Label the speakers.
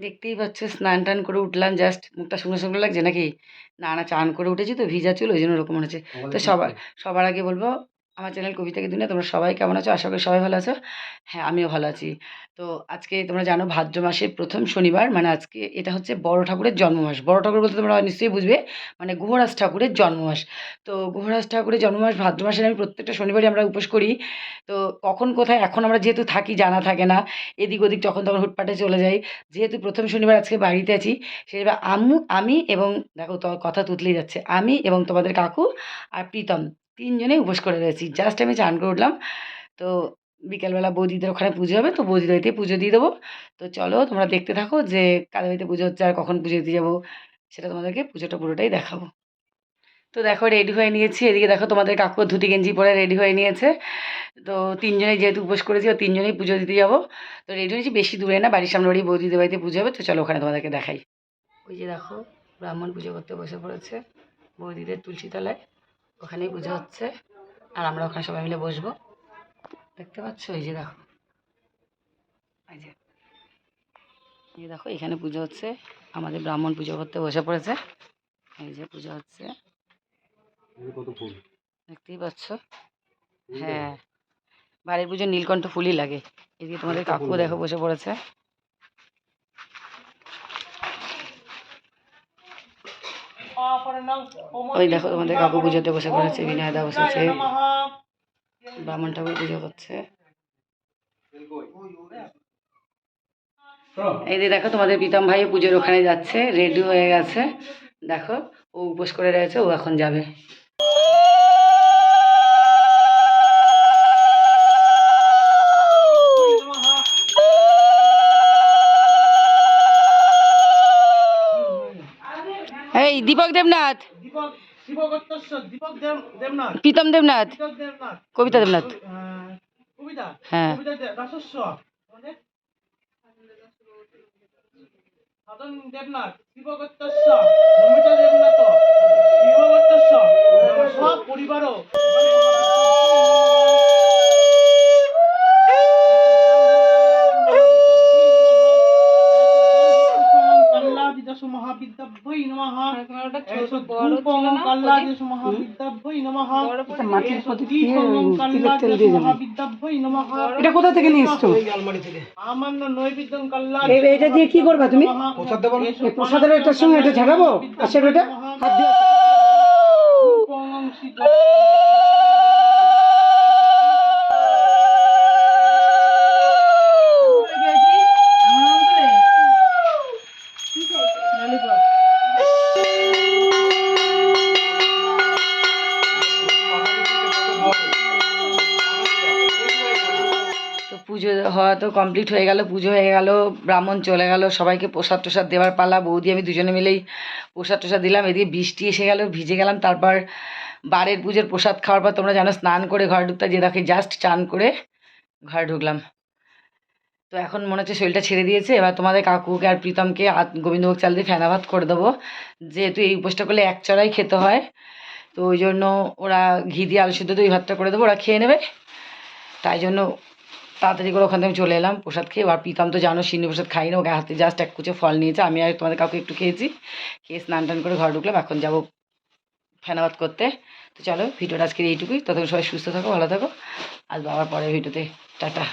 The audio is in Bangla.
Speaker 1: দেখতেই পাচ্ছ স্নান টান করে উঠলাম জাস্ট মুখটা শুকনো শুকনো লাগছে নাকি? না না চান করে উঠেছি তো ভিজা চুল ওই জন্য ওরকম মনে হচ্ছে। তো সবার সবার আগে বলব আমার চ্যানেল কবিতাকে দুনিয়া, তোমরা সবাই কেমন আছো? আশা করি সবাই ভালো আছো। হ্যাঁ আমিও ভালো আছি। তো আজকে তোমরা জানো ভাদ্র মাসের প্রথম শনিবার মানে আজকে এটা হচ্ছে বড় ঠাকুরের জন্মমাস। বড় ঠাকুর বলতে তোমরা নিশ্চয়ই বুঝবে মানে গুহরাজ ঠাকুরের জন্মমাস। তো গুহরাজ ঠাকুরের জন্মমাস, ভাদ্র মাসের আমি প্রত্যেকটা শনিবারই আমরা উপোস করি। তো কখন কোথায়, এখন আমরা যেহেতু থাকি, জানা থাকে না। এদিক ওদিক যখন তখন হুটপাটে চলে যাই। যেহেতু প্রথম শনিবার আজকে বাড়িতে আছি সেবার আম্মু আমি এবং দেখো কথা তুতলেই যাচ্ছে। আমি এবং তোমাদের কাকু আর প্রীতম। তিনজনেই উপোস করে রয়েছি। জাস্ট আমি চান করে উঠলাম। তো বিকেলবেলা বৌদিদের ওখানে পুজো হবে, তো বৌদির বাড়িতে পুজো দিয়ে দেবো। তো চলো তোমরা দেখতে থাকো যে কাদের বাড়িতে পুজো হচ্ছে আর কখন পুজো দিতে যাব, সেটা তোমাদেরকে পুজোটা পুরোটাই দেখাবো। তো দেখো রেডি হয়ে নিয়েছি। এদিকে দেখো তোমাদের কাকু ধুতি, গেঞ্জি পরে রেডি হয়ে নিয়েছে। তো তিনজনেই যেহেতু উপোস করেছি ও তিনজনেই পুজো দিতে যাব। তো রেডি হয়েছি, বেশি দূরে না, বাড়ির সামনে বাড়ি বৌদিদের বাড়িতে পুজো হবে। তো চলো ওখানে তোমাদেরকে দেখাই। ওই যে দেখো ব্রাহ্মণ পুজো করতে বসে পড়েছে বৌদিদের তুলসী তলায়। ওখানেই পুজো হচ্ছে। আর আমরা ওখানে সবাই মিলে বসবো। দেখতে পাচ্ছ? এই যে দেখো। এই যে। এই দেখো এখানে পুজো হচ্ছে। আমাদের ব্রাহ্মণ পুজো করতে বসে পড়েছে। এই যে পুজো হচ্ছে। দেখতেই পাচ্ছ? হ্যাঁ। বাড়ির পুজো নীলকণ্ঠ ফুলই লাগে। এদিকে তোমাদের কাকু দেখো বসে পড়েছে। ওই দেখো, তোমাদের কাকু পুজোতে বসে পড়েছে, বিনয়দা বসেছে ব্রাহ্মণ ঠাকুর পুজো করছে। এই যে দেখো, তোমাদের প্রীতম ভাই পুজোর ওখানে যাচ্ছে, রেডি হয়ে গেছে। দেখো, ও উপোস করে রয়েছে, ও এখন যাবে। এই দীপক দেবনাথ। প্রীতম দেবনাথ। কবিতা দেবনাথ। হ্যাঁ।
Speaker 2: দেবনাথ দীপকত্তস্য নমিতা দেবনাথ। দীপকত্তস্য সব পরিবারও। নমঃ। এসো ধূপং নমঃ।
Speaker 1: মাটির
Speaker 2: নমঃ।
Speaker 3: এটা কোথা থেকে নিয়ে এসছো?
Speaker 2: আমান্য নৈবেদ্যং কাল্লা
Speaker 3: এটা দিয়ে কি করবা তুমি?
Speaker 2: প্রসাদ দেবো
Speaker 3: প্রসাদের এটার সঙ্গে এটা ঝাড়াবো? আর সেটা হাত দিয়ে
Speaker 1: পুজো হওয়া তো কমপ্লিট হয়ে গেল, পুজো হয়ে গেল, ব্রাহ্মণ চলে গেল, সবাইকে প্রসাদ টোসাদ দেওয়ার পালা, বৌদি আমি দুজনে মিলেই প্রসাদ টোসাদ দিলাম, এদিকে বৃষ্টি এসে গেল, ভিজে গেলাম, তারপর বারের পুজোর প্রসাদ খাওয়ার পর তোমরা জানো, স্নান করে ঘরে ঢুকতে যে দেখে জাস্ট চান করে ঘরে ঢুকলাম। তো এখন মনে হচ্ছে শরীরটা ছেড়ে দিয়েছে, এবার তোমাদের কাকুকে আর প্রীতমকে গোবিন্দভোগ চাল দিয়ে ফেনা ভাত করে দেবো, যেহেতু এই উপোসটা করলে এক চড়াই খেতে হয়, তো ওই জন্য ওরা ঘি দিয়ে আলু সিদ্ধ দিয়ে ওই ভাতটা করে দেবো, ওরা খেয়ে নেবে, তাই জন্য তাড়াতাড়ি করে ওখান থেকে চলে এলাম, প্রসাদ খেয়ে। আর প্রীতম তো জানো, সিন্নি প্রসাদ খাই না ওকে হাতে জাস্ট এক কুচে ফল নিয়েছে। আমি আর তোমাদের কাউকে একটু খেয়েছি। খেয়ে স্নান টান করে ঘর ঢুকলাম, এখন যাব ফেনাবাদ করতে। তো চলো, ভিডিওটা আজকে এইটুকুই। ততক্ষণ সবাই সুস্থ থাকো, ভালো থাকো। আর বাবার পরের ভিডিওতে, টাটা।